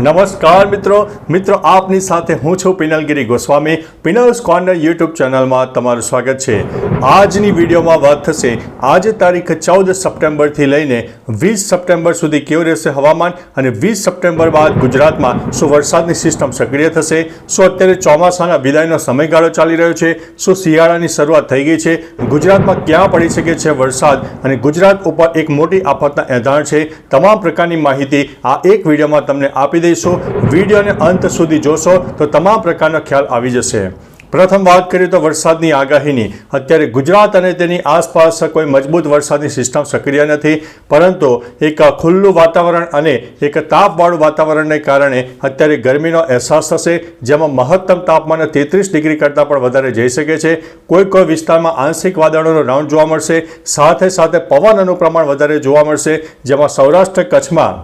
નમસ્કાર મિત્રો. મિત્રો, આપની સાથે હું છું પિનલગીરી ગોસ્વામી. પિનલ્સ કોર્નર યુટ્યુબ ચેનલમાં તમારું સ્વાગત છે. આજની વિડીયોમાં વાત થશે, આજે તારીખ ચૌદ સપ્ટેમ્બરથી લઈને વીસ સપ્ટેમ્બર સુધી કેવું રહેશે હવામાન અને વીસ સપ્ટેમ્બર બાદ ગુજરાતમાં શું વરસાદની સિસ્ટમ સક્રિય થશે, શું અત્યારે ચોમાસાના વિદાયનો સમયગાળો ચાલી રહ્યો છે, શું શિયાળાની શરૂઆત થઈ ગઈ છે, ગુજરાતમાં ક્યાં પડી શકે છે વરસાદ અને ગુજરાત ઉપર એક મોટી આફતના એંધાણ છે, તમામ પ્રકારની માહિતી આ એક વિડીયોમાં તમને આપી દઈશું. વિડીયોને અંત સુધી જોશો તો તમામ પ્રકારનો ખ્યાલ આવી જશે. પ્રથમ વાત કરીએ તો વરસાદની આગાહીની. અત્યારે ગુજરાત અને તેની આસપાસ કોઈ મજબૂત વરસાદની સિસ્ટમ સક્રિય નથી, પરંતુ એક ખુલ્લું વાતાવરણ અને એક તાપવાળું વાતાવરણને કારણે અત્યારે ગરમીનો અહેસાસ થશે, જેમાં મહત્તમ તાપમાન તેત્રીસ ડિગ્રી કરતાં પણ વધારે જઈ શકે છે. કોઈ કોઈ વિસ્તારમાં આંશિક વાદળોનો રાઉન્ડ જોવા મળશે, સાથે સાથે પવનનું પ્રમાણ વધારે જોવા મળશે, જેમાં સૌરાષ્ટ્ર કચ્છમાં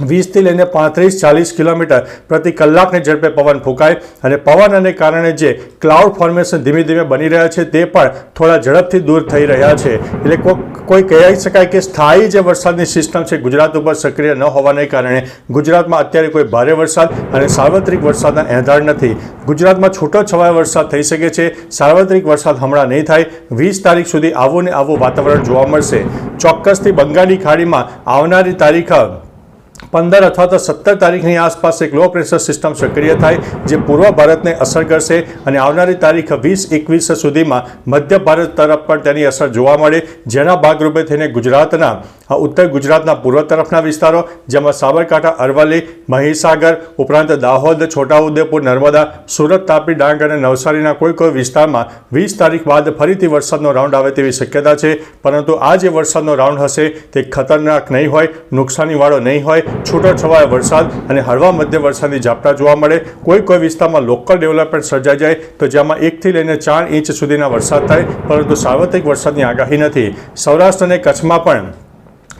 વીસથી લઈને પાંત્રીસ, ચાલીસ કિલોમીટર પ્રતિ કલાકની ઝડપે પવન ફૂંકાય અને પવનને કારણે જે ક્લાઉડ ફોર્મેશન ધીમે ધીમે બની રહ્યા છે તે પણ થોડા ઝડપથી દૂર થઈ રહ્યા છે. એટલે કોઈ કહી શકાય કે સ્થાયી જે વરસાદની સિસ્ટમ છે ગુજરાત ઉપર સક્રિય ન હોવાને કારણે ગુજરાતમાં અત્યારે કોઈ ભારે વરસાદ અને સાર્વત્રિક વરસાદના એંધાણ નથી. ગુજરાતમાં છૂટો છવાયો વરસાદ થઈ શકે છે. સાર્વત્રિક વરસાદ હમણાં નહીં થાય. વીસ તારીખ સુધી આવું ને આવું વાતાવરણ જોવા મળશે. ચોક્કસથી બંગાળની ખાડીમાં આવનારી તારીખ પંદર અથવા તો સત્તર તારીખની આસપાસ એક લો પ્રેશર સિસ્ટમ સક્રિય થાય, જે પૂર્વ ભારતને અસર કરશે અને આવનારી તારીખ વીસ એકવીસ સુધીમાં મધ્ય ભારત તરફ પણ તેની અસર જોવા મળે. જેના ભાગરૂપે થઈને ગુજરાતના ઉત્તર ગુજરાતના પૂર્વ તરફના વિસ્તારો, જેમાં સાબરકાંઠા, અરવલ્લી, મહીસાગર ઉપરાંત દાહોદ, છોટાઉદેપુર, નર્મદા, સુરત, તાપી, ડાંગ અને નવસારીના કોઈ કોઈ વિસ્તારમાં વીસ તારીખ બાદ ફરીથી વરસાદનો રાઉન્ડ આવે તેવી શક્યતા છે. પરંતુ આ જે વરસાદનો રાઉન્ડ હશે તે ખતરનાક નહીં હોય, નુકસાનીવાળો નહીં હોય છૂટો છવાયો વરસાદ અને હળવા મધ્ય વરસાદની ઝાપટા જોવા મળે. કોઈ કોઈ વિસ્તારમાં લોકલ ડેવલપમેન્ટ સર્જાઈ જાય તો જેમાં એકથી લઈને ચાર ઇંચ સુધીના વરસાદ થાય, પરંતુ સાર્વત્રિક વરસાદની આગાહી નથી. સૌરાષ્ટ્ર અને કચ્છમાં પણ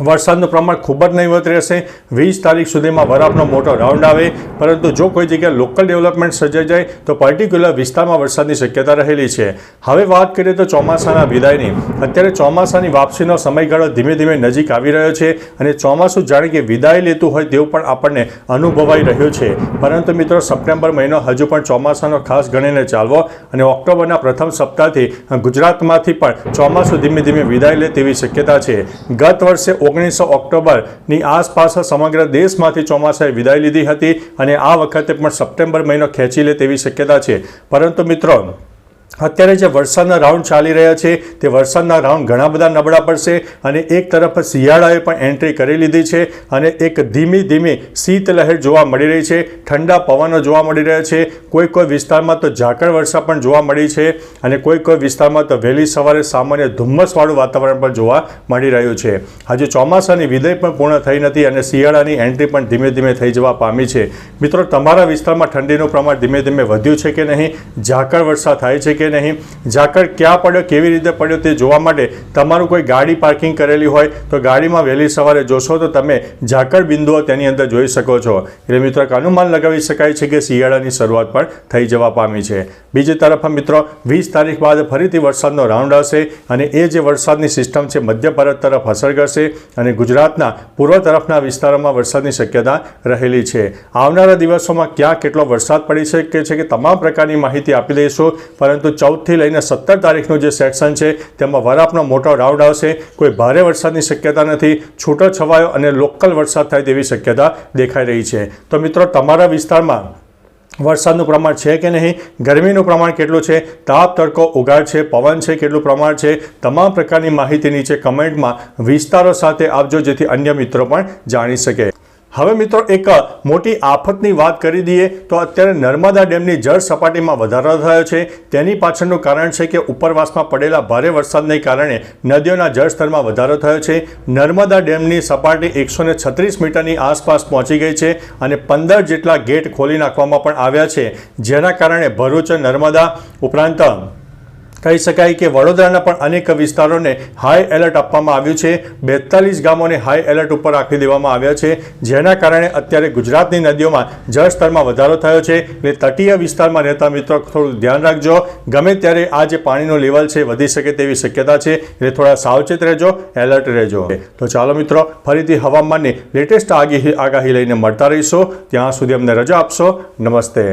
વરસાદનું પ્રમાણ ખૂબ જ નહીવત રહેશે. વીસ તારીખ સુધીમાં બરફનો મોટો રાઉન્ડ આવે. પરંતુ જો કોઈ જગ્યાએ લોકલ ડેવલપમેન્ટ સર્જાઈ જાય, તો પર્ટિક્યુલર વિસ્તારમાં વરસાદની શક્યતા રહેલી છે. હવે વાત કરીએ તો ચોમાસાના વિદાયની. અત્યારે ચોમાસાની વાપસીનો સમયગાળો ધીમે ધીમે નજીક આવી રહ્યો છે અને ચોમાસું જાણે કે વિદાય લેતું હોય તેવું પણ આપણને અનુભવાઈ રહ્યું છે. પરંતુ મિત્રો, સપ્ટેમ્બર મહિનો હજુ પણ ચોમાસાનો ખાસ ગણીને ચાલવો અને ઓક્ટોબરના પ્રથમ સપ્તાહથી ગુજરાતમાંથી પણ ચોમાસું ધીમે ધીમે વિદાય લે તેવી શક્યતા છે. ગત વર્ષે ઓગણીસો ઓક્ટોબરની આસપાસ સમગ્ર દેશમાંથી ચોમાસાએ વિદાય લીધી હતી અને આ વખતે પણ સપ્ટેમ્બર મહિનો ખેંચી લે તેવી શક્યતા છે. પરંતુ મિત્રો અત્યારે જે વરસાદના રાઉન્ડ ચાલી રહ્યા છે, તે વરસાદના રાઉન્ડ ઘણા બધા નબળા પડશે અને એક તરફ શિયાળાએ પણ એન્ટ્રી કરી લીધી છે અને એક ધીમી ધીમી શીતલહેર જોવા મળી રહી છે, ઠંડા પવનો જોવા મળી રહ્યા છે, કોઈ કોઈ વિસ્તારમાં તો ઝાકળ વર્ષા પણ જોવા મળી છે અને કોઈ કોઈ વિસ્તારમાં તો વહેલી સવારે સામાન્ય ધુમ્મસવાળું વાતાવરણ પણ જોવા મળી રહ્યું છે. હજુ ચોમાસાની વિદાય પણ પૂર્ણ થઈ નથી અને શિયાળાની એન્ટ્રી પણ ધીમે ધીમે થઈ જવા પામી છે. મિત્રો, તમારા વિસ્તારમાં ઠંડીનું પ્રમાણ ધીમે ધીમે વધ્યું છે કે નહીં? ઝાકળ વર્ષા થાય છે કે નહીં. ઝાકળ ક્યાં પડ્યો, કેવી રીતે પડ્યો તે જોવા માટે તમારું કોઈ ગાડી પાર્કિંગ કરેલી હોય તો ગાડીમાં વહેલી સવારે જોશો તો તમે ઝાકળ બિંદુઓ તેની અંદર જોઈ શકો છો. એટલે મિત્રો અનુમાન લગાવી શકાય છે કે શિયાળાની શરૂઆત પણ થઈ જવા પામી છે. બીજી તરફ મિત્રો, વીસ તારીખ બાદ ફરીથી વરસાદનો રાઉન્ડ આવશે અને એ જે વરસાદની સિસ્ટમ છે, મધ્ય ભારત તરફ અસર કરશે અને ગુજરાતના પૂર્વ તરફના વિસ્તારોમાં વરસાદની શક્યતા રહેલી છે. આવનારા દિવસોમાં ક્યાં કેટલો વરસાદ પડી શકે છે કે તમામ પ્રકારની માહિતી આપી દઈશું. પરંતુ ચૌદથી લઈને સત્તર તારીખનું જે સેક્શન છે, તેમાં વરાપનો મોટો રાઉન્ડ આવશે. કોઈ ભારે વરસાદની શક્યતા નથી છૂટો છવાયો અને લોકલ વરસાદ થાય તેવી શક્યતા દેખાઈ રહી છે. તો મિત્રો, તમારા વિસ્તારમાં વરસાદનું પ્રમાણ છે કે નહીં? ગરમીનું પ્રમાણ કેટલું છે? તાપ, તડકો, ઉગાડ છે, પવન છે, કેટલું પ્રમાણ છે? તમામ પ્રકારની માહિતી નીચે કમેન્ટમાં વિસ્તારો સાથે આપજો, જેથી અન્ય મિત્રો પણ જાણી શકે. હવે મિત્રો એક મોટી આફતની વાત કરી દઈએ તો અત્યારે નર્મદા ડેમની જળ સપાટીમાં વધારો થયો છે. તેની પાછળનું કારણ છે કે ઉપરવાસમાં પડેલા ભારે વરસાદને કારણે નદીઓના જળસ્તરમાં વધારો થયો છે. નર્મદા ડેમની સપાટી એકસો છત્રીસ મીટરની આસપાસ પહોંચી ગઈ છે અને પંદર જેટલા ગેટ ખોલી નાખવામાં પણ આવ્યા છે. જેના કારણે ભરૂચ, નર્મદા ઉપરાંત કહી શકાય કે વડોદરાના પણ અનેક વિસ્તારોને હાઈ એલર્ટ આપવામાં આવ્યું છે. બેતાલીસ ગામોને હાઈ એલર્ટ ઉપર રાખી દેવામાં આવ્યા છે. જેના કારણે અત્યારે ગુજરાતની નદીઓમાં જળસ્તરમાં વધારો થયો છે એટલે તટીય વિસ્તારમાં રહેતા મિત્રો થોડું ધ્યાન રાખજો. ગમે ત્યારે આ જે પાણીનો લેવલ છે વધી શકે તેવી શક્યતા છે. એટલે થોડા સાવચેત રહેજો એલર્ટ રહેજો. તો ચાલો મિત્રો, ફરીથી હવામાનની લેટેસ્ટ આગાહી આગાહી લઈને મળતા રહીશું. ત્યાં સુધી અમને રજા આપશો. નમસ્તે.